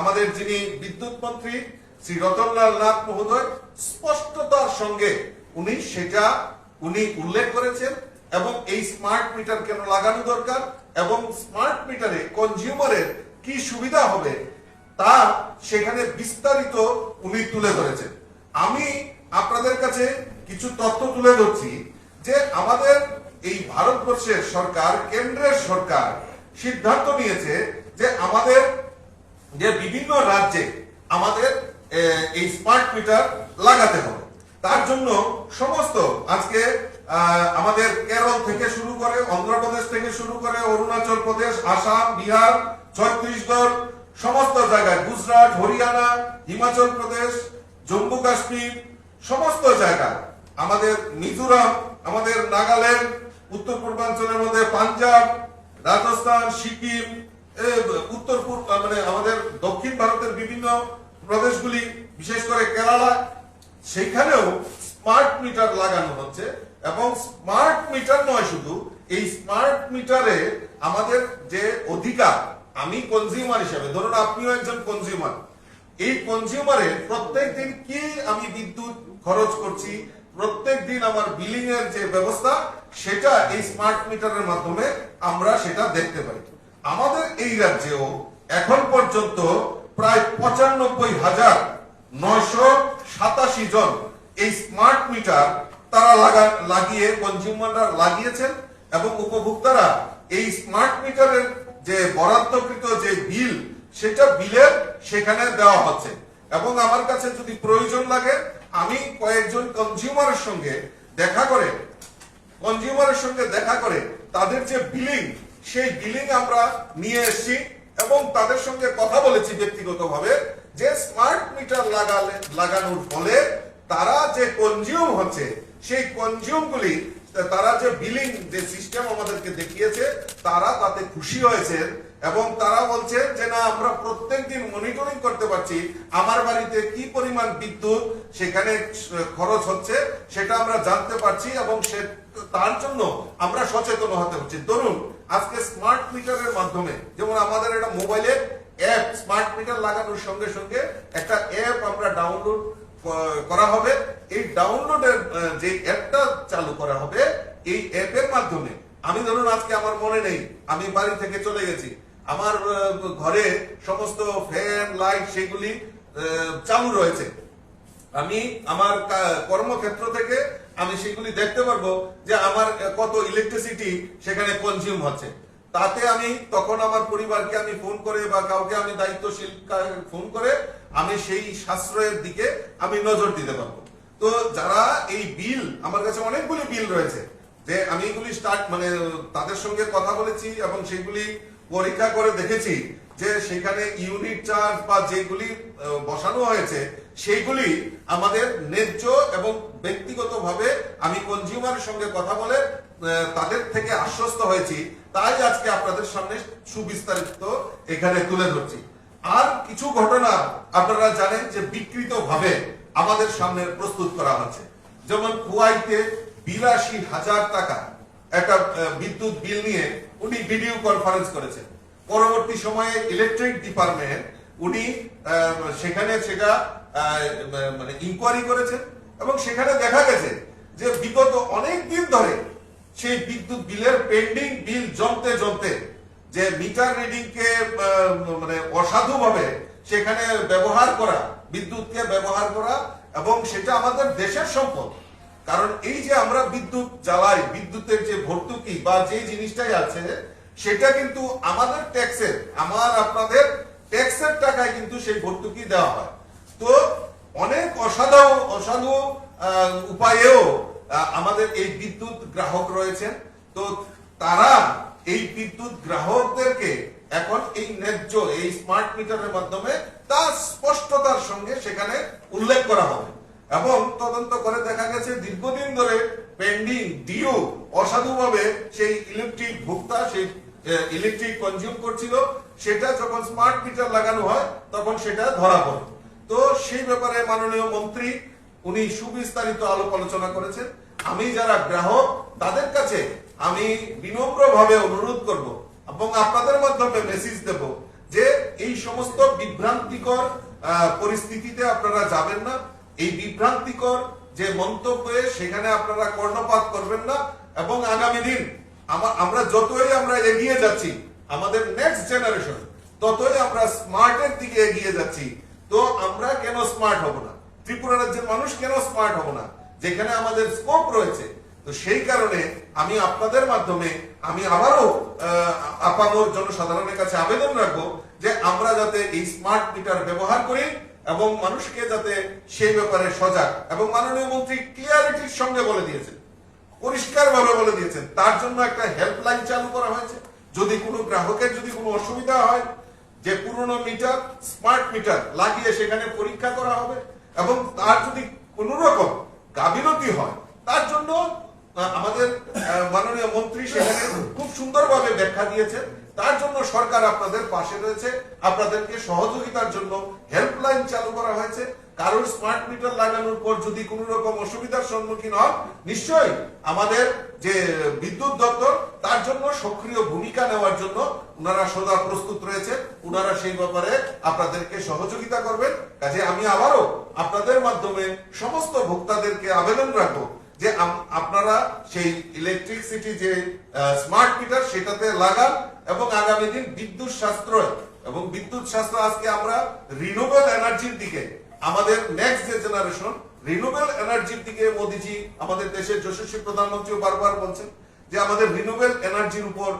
আমাদের যিনি বিদ্যুৎ মন্ত্রী শ্রী রতনলাল নাথ মহোদয় স্পষ্টতার সঙ্গে উনি সেটা উনি উল্লেখ করেছেন এবং এই স্মার্ট মিটার কেন লাগানো দরকার এবং স্মার্ট মিটারে কনজিউমারের কি সুবিধা হবে তা সেখানে বিস্তারিত উনি তুলে ধরেছেন। আমি আপনাদের কাছে কিছু তথ্য তুলে ধরছি যে আমাদের এই ভারতবর্ষের সরকার, কেন্দ্রের সরকার সিদ্ধান্ত নিয়েছে যে আমাদের যে বিভিন্ন রাজ্যে আমাদের এই স্মার্ট মিটার লাগাতে হবে। তার জন্য সমস্ত আজকে আমাদের কেরল থেকে শুরু করে অন্ধ্রপ্রদেশ থেকে শুরু করে অরুণাচল প্রদেশ, আসাম, বিহার, ছত্তিশগড়, সমস্ত জায়গায়, গুজরাট, হরিয়ানা, হিমাচল প্রদেশ, জম্মু কাশ্মীর, সমস্ত জায়গায় আমাদের মিজোরাম, আমাদের নাগাল্যান্ড, উত্তর পূর্বাঞ্চলের মধ্যে পাঞ্জাব, রাজস্থান, সিকিম উত্তর পূর্ব মানে আমাদের দক্ষিণ ভারতের বিভিন্ন প্রদেশগুলি, বিশেষ করে কেরালা সেখানেও স্মার্ট মিটার লাগানো হচ্ছে এবং স্মার্ট মিটার নয় শুধু, এই স্মার্ট মিটারে আমাদের যে অধিকার, আমি কনজিউমার হিসেবে, ধরুন আপনিও একজন কনজিউমার এই কনজিউমারের প্রত্যেক দিন কি আমি বিদ্যুৎ খরচ করছি প্রত্যেক দিন আমার বিলিং এর যে ব্যবস্থা, সেটা এই স্মার্ট মিটারের মাধ্যমে আমরা সেটা দেখতে পাই। এই রাজ্যেও এখন পর্যন্ত প্রায় পঁচানব্বই হাজার নয়শো সাতাশি জন এই স্মার্ট মিটার তারা লাগা, লাগিয়ে কনজিউমাররা লাগিয়েছেন এবং উপভোক্তারা এই স্মার্ট মিটারের যে বরাদ্দকৃত যে বিল, সেটা বিলের সেখানে দেওয়া হচ্ছে। এবং আমার কাছে যদি প্রয়োজন লাগে, আমি কয়েকজন কনজিউমারের সঙ্গে দেখা করে কনজিউমারের সঙ্গে দেখা করে তাদের যে বিলিং সেই বিলিং আমরা নিয়ে এসেছি এবং তাদের সঙ্গে কথা বলেছি ব্যক্তিগতভাবে যে স্মার্ট মিটার লাগালে, লাগানোর ফলে তারা যে কনজিউম হচ্ছে, সেই কনজিউমগুলি তারা যে বিলিং যে সিস্টেম আমাদেরকে দেখিয়েছে, তারা তাতে খুশি হয়েছেন। এবং তারা বলছে যে, না, আমরা প্রত্যেকদিন মনিটরিং করতে পারছি। আমার বাড়িতে কি পরিমাণ বিদ্যুৎ সেখানে খরচ হচ্ছে সেটা আমরা জানতে পারছি এবং সে, তার জন্য আমরা সচেতন হতে হচ্ছে। ধরুন, আজকে স্মার্ট মিটারের মাধ্যমে, যেমন আমাদের একটা মোবাইলে অ্যাপ স্মার্ট মিটার লাগানোর সঙ্গে সঙ্গে একটা অ্যাপ আমরা ডাউনলোড করা হবে। এই ডাউনলোডের যে অ্যাপটা চালু করা হবে, এই অ্যাপের মাধ্যমে, আমি ধরুন আজকে আমার মনে নেই, আমি বাড়ি থেকে চলে গেছি আমার ঘরে সমস্ত ফ্যান, লাইট সেগুলি চালু রয়েছে। আমি আমার কর্মক্ষেত্র থেকে আমি সেগুলি দেখতে পারব যে আমার কত ইলেকট্রিসিটি সেখানে কনজিউম হচ্ছে। তাতে আমি তখন আমার পরিবারকে আমি ফোন করে বা কাউকে আমি দায়িত্বশীল ফোন করে আমি সেই সাশ্রয়ের দিকে আমি নজর দিতে পারব। তো যারা এই বিল, আমার কাছে অনেকগুলি বিল রয়েছে যে আমি এগুলি স্টার্ট মানে তাদের সঙ্গে কথা বলেছি এবং সেগুলি পরীক্ষা করে দেখেছি যে সেখানে ইউনিট চার্জ বা যেগুলি বসানো হয়েছে, সেইগুলি আমাদের ন্যায্য এবং ব্যক্তিগতভাবে আমি কনজিউমারের সঙ্গে কথা বলে তাদের থেকে আশ্বস্ত হয়েছি। তাই আজকে আপনাদের সামনে সুবিস্তারিত এখানে তুলে ধরছি। আর কিছু ঘটনা আপনারা জানেন যে বিকৃত ভাবে আমাদের সামনে প্রস্তুত করা হচ্ছে। যেমন কুয়াইতে বিরাশি হাজার টাকা একটা বিদ্যুৎ বিল নিয়ে উনি ভিডিও কনফারেন্স করেছেন। পরবর্তী সময়ে ইলেকট্রিক ডিপার্টমেন্ট উনি সেখানে সেটা মানে ইনকোয়ারি করেছেন এবং সেখানে দেখা গেছে যে বিগত অনেক দিন ধরে সেই বিদ্যুৎ বিলের পেন্ডিং বিল জমতে জমতে যে মিটার রিডিং কে মানে অসাধুভাবে সেখানে ব্যবহার করা, বিদ্যুৎকে ব্যবহার করা এবং সেটা আমাদের দেশের সম্পদ। কারণ এই যে আমরা বিদ্যুৎ জ্বালাই, বিদ্যুতের যে ভর্তুকি বা যে জিনিসটাই আছে, সেটা কিন্তু আমাদের ট্যাক্সের আমার আপনাদের ট্যাক্সের টাকায় কিন্তু সেই ভর্তুকি দেওয়া হয়। তো অনেক অসাধু অসাধু উপায়েও আমাদের এই বিদ্যুৎ গ্রাহক রয়েছেন। তো তারা এই বিদ্যুৎ গ্রাহকদেরকে এখন এই ন্যায্য, এই স্মার্ট মিটারের মাধ্যমে তা স্পষ্টতার সঙ্গে সেখানে উল্লেখ করা হবে। এবং তদন্ত করে দেখা গেছে দীর্ঘদিন ধরে পেন্ডিং ডিও অসাধুভাবে সেই ইলেকট্রিক ভোক্তা, সেই ইলেকট্রিক কনজিউম করছিল। সেটা যখন স্মার্ট মিটার লাগানো হয়, তখন সেটা ধরা পড়ে। তো সেই ব্যাপারে মাননীয় মন্ত্রী, উনি সুবিস্তারিত আলোপ আলোচনা করেছেন। আমি যারা গ্রাহক, তাদের কাছে আমি বিনম্রভাবে অনুরোধ করব এবং আপনাদের মাধ্যমে মেসেজ দেব যে এই সমস্ত বিভ্রান্তিকর পরিস্থিতিতে আপনারা যাবেন না। এই বিভ্রান্তিকর যে মন্তব্যে সেখানে আপনারা কর্ণপাত করবেন না, এবং আগামী দিন আমরা যতই আমরা এগিয়ে যাচ্ছি, আমাদের নেক্সট জেনারেশন ততই আমরা স্মার্টের দিকে এগিয়ে যাচ্ছি। তো আমরা কেন স্মার্ট হব না? ত্রিপুরা রাজ্যের মানুষ কেন স্মার্ট হব না? যেখানে আমাদের স্কোপ রয়েছে। তো সেই কারণে আমি আপনাদের মাধ্যমে আমি আবারও আপামর জনসাধারণের কাছে আবেদন রাখব যে আমরা যাতে এই স্মার্ট মিটার ব্যবহার করি এবং মানুষকে যাতে সেই ব্যাপারে সজাগ এবং মাননীয় মন্ত্রী ক্লিয়ারিটির সঙ্গে বলে দিয়েছেন পরিষ্কার ভাবে বলে দিয়েছেন, তার জন্য একটা হেল্পলাইন চালু করা হয়েছে। যদি কোনো গ্রাহকের যদি কোনো অসুবিধা হয়, যে পুরনো মিটার, স্মার্ট মিটার লাগিয়ে সেখানে পরীক্ষা করা হবে এবং তার যদি কোন রকম গাফিলতি হয়, তার জন্য আমাদের মাননীয় মন্ত্রী সেখানে খুব সুন্দরভাবে ব্যাখ্যা দিয়েছেন। তার জন্য সরকার আপনাদের পাশে রয়েছে। আপনাদেরকে সহযোগিতার জন্য হেল্পলাইন চালু করা হয়েছে। কারোর স্মার্ট মিটার লাগানোর পর যদি কোন রকম অসুবিধার সম্মুখীন হন, নিশ্চয়ই আমাদের যে বিদ্যুৎ দপ্তর, তার জন্য সক্রিয় ভূমিকা নেওয়ার জন্য ওনারা সদা প্রস্তুত রয়েছে। ওনারা সেই ব্যাপারে আপনাদেরকে সহযোগিতা করবেন। কাজে আমি আবারও আপনাদের মাধ্যমে সমস্ত ভোক্তাদেরকে আবেদন রাখব। যে আপনারা সেই ইলেকট্রিসিটি যে স্মার্ট মিটার সেটাতে লাগান এবং আগামী দিন বিদ্যুৎ সাশ্রয় এবং বিদ্যুৎ সাশ্রয় আজকে আমরা রিনুয়েবল এনার্জির দিকে, আমাদের নেক্সট যে জেনারেশন রিনুয়েবল এনার্জির দিকে মোদিজি আমাদের দেশের যশস্বী প্রধানমন্ত্রীও বারবার বলছেন যে আমাদের রিনুয়েবল এনার্জির উপর